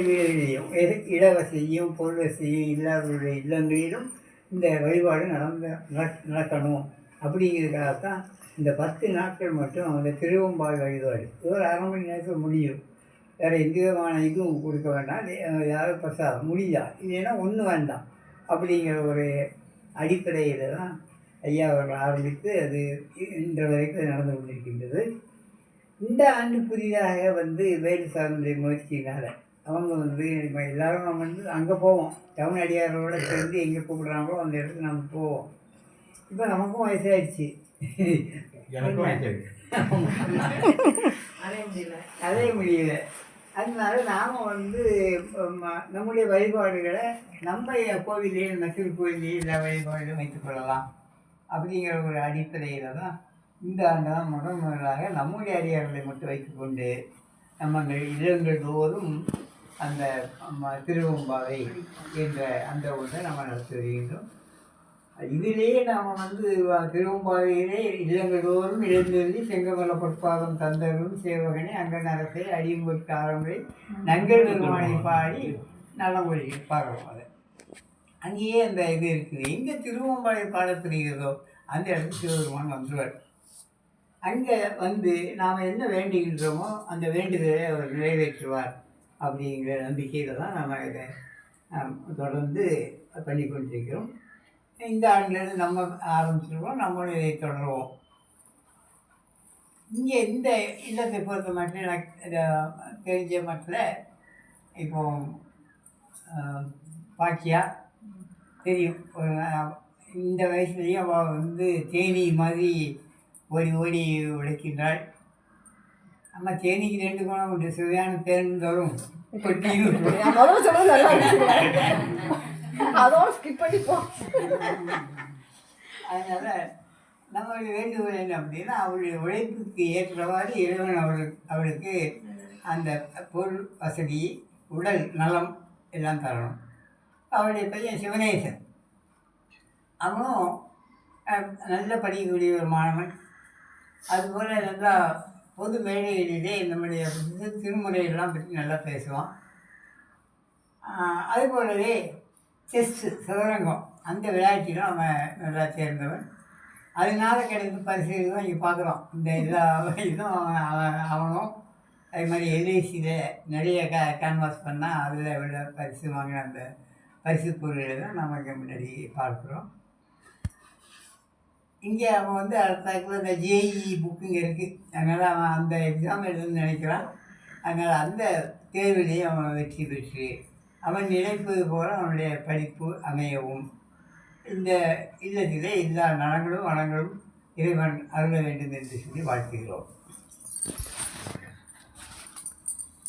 வீடுகளிலும் எது- இடவசதியும் பொருள் வசதியும் இல்லாதவருடைய இல்லங்களிலும் இந்த வழிபாடு நடந்த நட- நடக்கணும். அப்படிங்கிறதுக்காகத்தான் இந்த பத்து நாட்கள் மட்டும் அந்த திருவம்பாள் வழிபாடு. ஒரு அரை மணி நேரத்தில் முடியும். வேறு எந்த விதமான இதுவும் கொடுக்க வேண்டாம். யாரும் பிரசாதம். முடியா இல்லைன்னா ஒன்று வேண்டாம். அப்படிங்கிற ஒரு அடிப்படையில் தான் ஐயா அவர்கள் ஆரம்பித்து அது இன்று வரைக்கும் நடந்து கொண்டிருக்கின்றது. இந்த ஆண்டு புதிதாக வந்து வேலு சாமியுடைய முயற்சியினால் அவங்க வந்து நம்ம எல்லாரும் நம்ம வந்து அங்கே போவோம். டவுன் அடியாரோட சேர்ந்து எங்கே கூப்பிடுறாங்களோ அந்த இடத்துக்கு நம்ம போவோம். இப்போ நமக்கும் வயசாயிடுச்சு. அதே முடியல. அதனால நாம் வந்து நம்முடைய வழிபாடுகளை நம்ம கோவிலே நம்ம திருக்கோயிலே எல்லா வழிபாடுகளும் வைத்துக்கொள்ளலாம் அப்படிங்கிற ஒரு அடிப்படையில் தான் இந்த ஆண்டு தான் முதன் முதலாக நம்முடைய அடியார்களை மட்டும் வைத்துக்கொண்டு நம்ம இல்லங்கள் தோறும் அந்த ம- திருவம்பாவை என்ற அந்த ஒன்றை நம்ம நடத்தி வருகின்றோம் இதிலேயே நாம் வந்து திருவம்பாவையிலே இல்லங்களோறும் இழந்தெழுதி செங்கமல பொற்பாதம் தந்தரும் சேவகனே அங்கன் அரசை அடியும்பொற்கு ஆரம்பை நங்கள் பெருமானை பாடி நலமொழி பார்க்குறோம் அதை அங்கேயே அந்த இது இருக்குது. எங்கே திருவம்பாவை பாட தெரிகிறதோ அந்த இடத்துக்கு சிவபெருமான் வந்துடுவார் அங்கே வந்து நாம் என்ன வேண்டுகின்றோமோ அந்த வேண்டுதலை அவர் நிறைவேற்றுவார். அப்படிங்கிற நம்பிக்கையில் தான் நம்ம இதை தொடர்ந்து பண்ணி கொண்டிருக்கிறோம். இந்த ஆண்டுலேருந்து நம்ம ஆரம்பிச்சிருக்கோம் நம்மளும் இதை தொடருவோம். இங்கே இந்த இல்லத்தை பொறுத்த மட்டும் எனக்கு தெரிஞ்ச மட்டில் இப்போ பாக்கியா தெரியும். இந்த வயசுலேயும் அவள் வந்து தேனி மாதிரி ஓடி ஓடி உழைக்கின்றாள். நம்ம தேனிக்கு ரெண்டு குணம் உண்டு. சுவையான தேன் தரும். அதோட ஸ்கிப் பண்ணி போ. அதனால் நம்மளுடைய வேண்டுகோள் என்ன அப்படின்னா அவளுடைய உழைப்புக்கு ஏற்றவாறு இறைவன் அவளுக்கு அவளுக்கு அந்த பொருள் வசதி உடல் நலம் எல்லாம் தரணும். அவளுடைய பையன் சிவனேசன். அவனும் நல்ல படிக்கக்கூடிய ஒரு மாணவன். அதுபோல் நல்லா பொது மேடையிலே நம்முடைய திரு- திருமுறையெல்லாம் பற்றி நல்லா பேசுவான் அது போலவே செஸ்ஸு சதுரங்கம் அந்த விளையாட்டிலும் அவன் நல்லா சேர்ந்தவன். அதனால கிடைத்த பரிசு தான் இங்கே பார்க்குறோம் இந்த எல்லா இதுவும் அவன் அவன் அவனும் அதே மாதிரி எல்ஐசியில் நிறைய க கேன்வாஸ் பண்ணால் அதில் விட பரிசு வாங்கின அந்த பரிசு பொருள்களை தான் நம்ம இங்கே முன்னாடி பார்க்குறோம். இங்கே அவன் வந்து அடுத்த இந்த ஜேஇ புக்குங்க இருக்குது அதனால் அவன் அந்த எக்ஸாம் எழுதுன்னு நினைக்கிறான். அதனால் அந்த தேர்விலேயே அவன் வெற்றி பெற்று அவன் நினைப்பது போல அவனுடைய படிப்பு அமையவும். இந்த இல்லத்திலே எல்லா நலங்களும் வளங்களும் இறைவன் அருள வேண்டும் என்று சொல்லி வாழ்த்துகிறோம்.